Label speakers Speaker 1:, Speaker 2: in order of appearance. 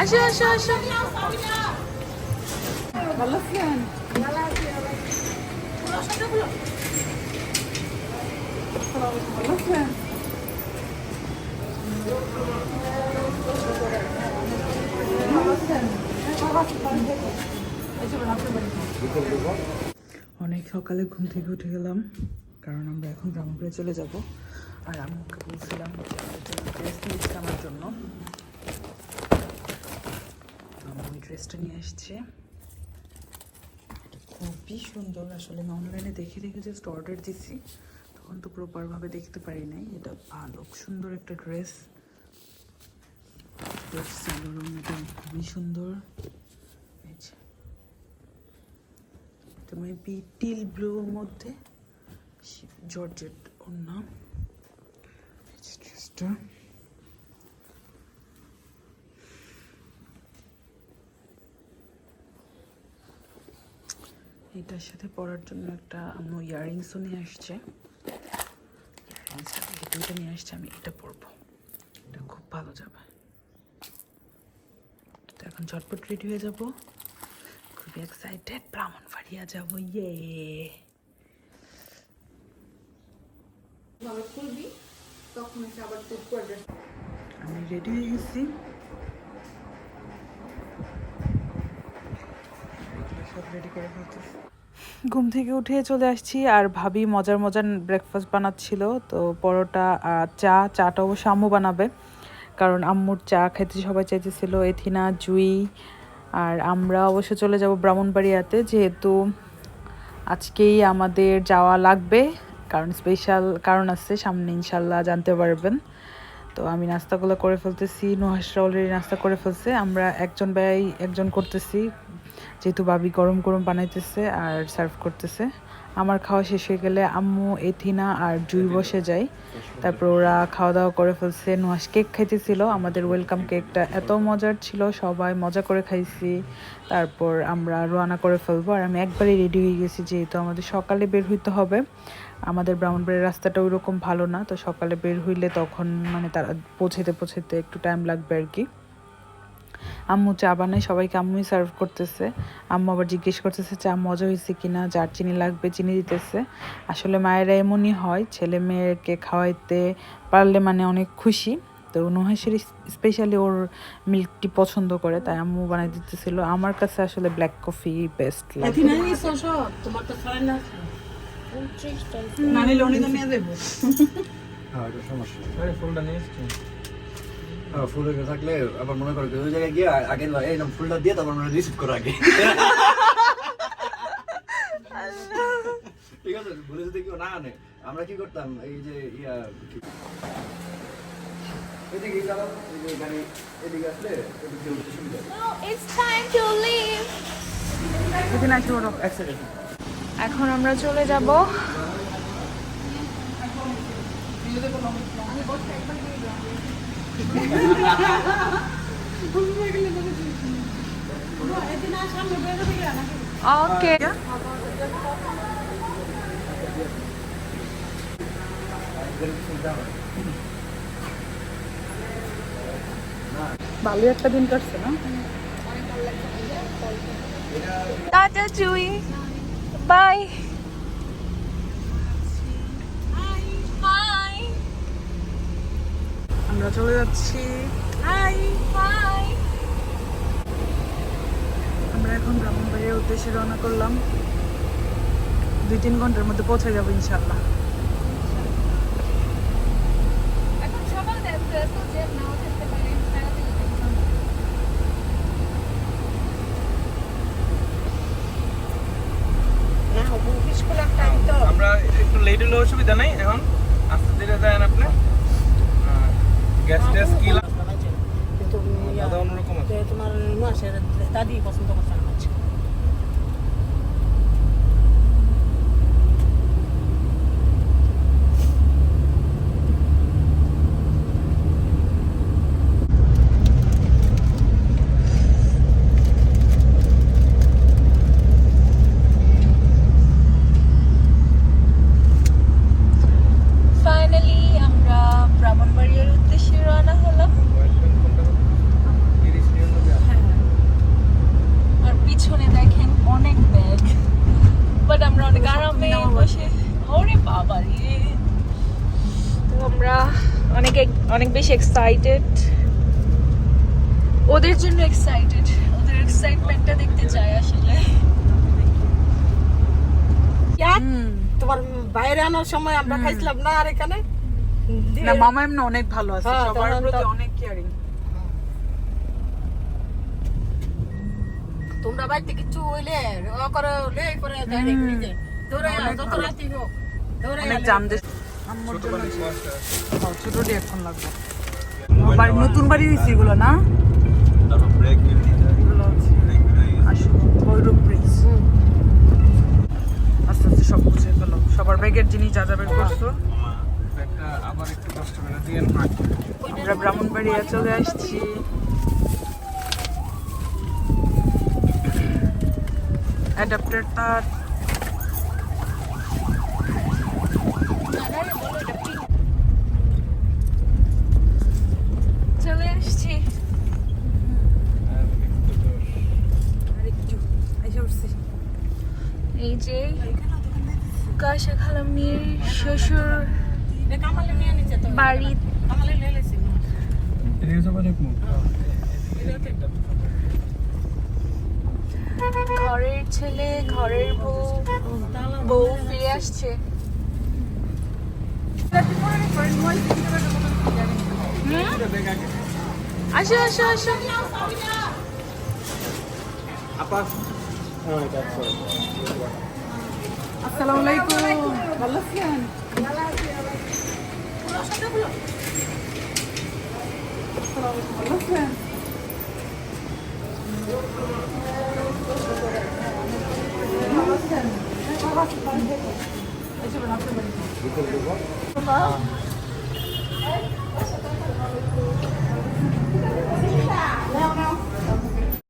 Speaker 1: আসো আসো আসো।
Speaker 2: ভালো আছেন?
Speaker 1: অনেক সকালে ঘুম থেকে উঠে গেলাম, কারণ আমরা এখন ব্রাহ্মণপুরে চলে যাব। আর আম্মুকে বলছিলাম ড্রেস নিয়েছি আমার জন্য তো আম্মু ওই ড্রেসটা নিয়ে এটা খুবই সুন্দর, আসলে আমি অনলাইনে দেখে দেখে জাস্ট অর্ডার দিছি। তখন তো প্রপারভাবে দেখতে পারি নাই। এটা ভালো সুন্দর একটা ড্রেস এটা খুবই সুন্দর। তো মেবি টিল ব্লুর মধ্যে জর্জেট ওর নাম। ড্রেসটা এটার সাথে পরার জন্য একটা আম্মু ইয়াররিংসও নিয়ে আসছে। ইয়াররিংসটা দুইটা নিয়ে আসছে আমি এটা পরবো। এটা খুব ভালো যাবে। তো এখন ঝটপট রেডি হয়ে যাব। খুবই এক্সাইটেড ব্রাহ্মণ ফাড়িয়া যাব ইয়ে আমি রেডি হয়ে গেছি। রেডি করে ফেলতেছি ঘুম থেকে উঠে চলে আসছি আর ভাবি মজার মজার ব্রেকফাস্ট বানাচ্ছিল। তো পরোটা আর চা, চাটা অবশ্য আম্মু বানাবে। কারণ আম্মুর চা খেতে সবাই চাইতেছিল, এথিনা, জুই আর আমরা অবশ্য চলে যাব ব্রাহ্মণবাড়িয়াতে। যেহেতু আজকেই আমাদের যাওয়া লাগবে, কারণ স্পেশাল কারণ আছে, সামনে ইনশাল্লাহ জানতে পারবেন। তো আমি নাস্তাগুলো করে ফেলতেছি নুহাসরা অলরেডি নাস্তা করে ফেলছে। আমরা একজন ব্যয় একজন করতেছি যেহেতু বাবি গরম গরম বানাইতেছে আর সার্ভ করতেছে। আমার খাওয়া শেষ হয়ে গেলে আম্মু এথিনা আর জুই বসে যায় তারপর ওরা খাওয়া দাওয়া করে ফেলছে নুহাস কেক খাইতেছিল। আমাদের ওয়েলকাম কেকটা এত মজার ছিল সবাই মজা করে খাইছি। তারপর আমরা রোয়ানা করে ফেলব। আর আমি একবারই রেডি হয়ে গেছি যেহেতু আমাদের সকালে বের হইতে হবে। আমাদের ব্রাহ্মণবাড়ির রাস্তাটা ওই রকম ভালো না, তো সকালে বের হইলে তখন মানে তারা পৌঁছাতে পৌঁছাতে একটু টাইম লাগবে আর কি আম্মু চা বানায়, সবাইকে আম্মুই সার্ভ করতেছে। আম্মু আবার জিজ্ঞেস করতেছে চা মজা হয়েছে কিনা, যার চিনি লাগবে চিনি দিতেছে। আসলে মায়েরা এমনই হয়, ছেলে মেয়েকে খাওয়াইতে পারলে মানে অনেক খুশি। তো নুহাসের স্পেশালি ওর মিল্কটি পছন্দ করে, তাই আম্মু বানাই দিতেছিল। আমার কাছে আসলে ব্ল্যাক কফি বেস্ট লাগে।
Speaker 2: না তো নিয়ে দেবো
Speaker 3: হ্যাঁ এটা সমস্যা।
Speaker 4: আরে ফুলটা নিয়ে এসছি।
Speaker 3: হ্যাঁ থাকলে আবার মনে করো ওই জায়গায় গিয়ে আগে এই ফুলটা দিয়ে তারপর আমরা রিসিভ করো আগে। ঠিক আছে ভুলে যদি কেউ না আনে আমরা কি করতাম? এই যে ইয়া কি- এদিকে গাড়ি এদিকে আসলে এদিক সুবিধা।
Speaker 5: It's time to leave. এখন আমরা চলে যাব ওকে।
Speaker 1: ভালো একটা দিন কাটছে না?
Speaker 5: Tata Jui. বাই
Speaker 1: আমরা চলে যাচ্ছি। আমরা এখন ব্রাহ্মণবাড়ির উদ্দেশ্যে রওনা করলাম। দুই তিন ঘণ্টার মধ্যে পৌঁছে যাব ইনশাল্লাহ
Speaker 5: এখন সকাল দেখতে তো যে নাও থাকতে পারে সারাদিন দেখতাম
Speaker 2: না অফিস খোলার টাইম তো
Speaker 4: আমরা একটু লেট হলে অসুবিধা নাই এখন আস্তে ধীরে যান আপনি। গ্যাস ট্যাস কি লাগ- দাদা অন্যরকম আছে।
Speaker 2: তোমার দাদি পছন্দ করছে না
Speaker 1: অনেক বেশি এক্সাইটেড ওদের জন্য এক্সাইটেড ওদের এক্সাইটমেন্টটা দেখতে চাই আসলে।
Speaker 2: তোমার বাইরে আনার সময় আমরা খাইছিলাম না আর এখানে?
Speaker 1: না মামা এমনি অনেক ভালো আছে
Speaker 2: হ্যাঁ,
Speaker 1: সবার প্রতি অনেক কেয়ারিং
Speaker 2: তোমরা বাড়িতে কিছু হইলে ও করে হলে পরে দৌড়াই হোক দৌড়াই
Speaker 1: যে আম্মুর জন্য। হ্যাঁ, ছোটটি এখন লাগবে। বাড়ি নতুন বাড়ি হয়েছে এগুলো না? আস্তে আস্তে সব বুঝে সবার ব্যাগের জিনিস যা যা বের করছ।
Speaker 4: একটা আবার একটু কষ্ট করে দিয়ে
Speaker 1: আমরা ব্রাহ্মণবাড়িয়া চলে আসছি। অ্যাডাপ্টার তার চলে আসছি আরেকটু এসে উঠছি এই যে কাশা খালামির শ্বশুর বাড়ি ঘরের ছেলে, ঘরের বউ বউ ফিরে আসছে? আসো আসো আসো
Speaker 4: আপা হ্যাঁ.
Speaker 1: আসসালামু আলাইকুম। ভালো আছেন? ভালো আছেন?